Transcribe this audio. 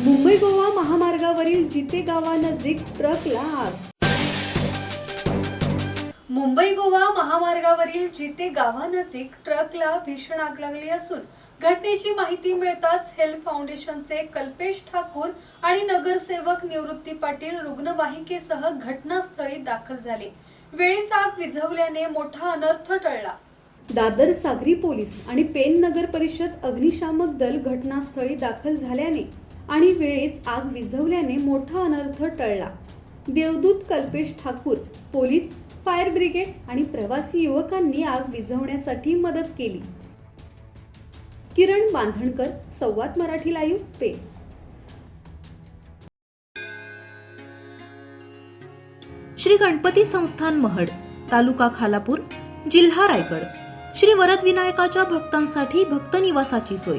गोवा महामार्गावरील जिते गावानजीक ट्रकला आग. मुंबई गोवा महामार्गावरील जिते गावानजीक ट्रकला भीषण आग लागली असून घटनेची माहिती मिळताच हेल्थ फाउंडेशनचे कल्पेश ठाकूर आणि नगरसेवक निवृत्ती पाटील रुग्णवाहिकेसह घटनास्थळी दाखल झाले. वेळीच आग विझवल्याने मोठा अनर्थ टळला. दादर सागरी पोलीस आणि पेन नगर परिषद अग्निशामक दल घटनास्थळी दाखल झाल्याने आणि वेळीच आग विझवल्याने मोठा अनर्थ टळला. देवदूत Kalpesh Thakur police fire brigade आणि प्रवासी युवकांनी आग विझवण्यासाठी मदत केली. किरण बांधणकर संवाद मराठी लाईव्ह पे. श्री गणपती संस्थान महड तालुका खालापूर जिल्हा रायगड. श्री वरद विनायकाच्या भक्तांसाठी भक्त निवासाची सोय.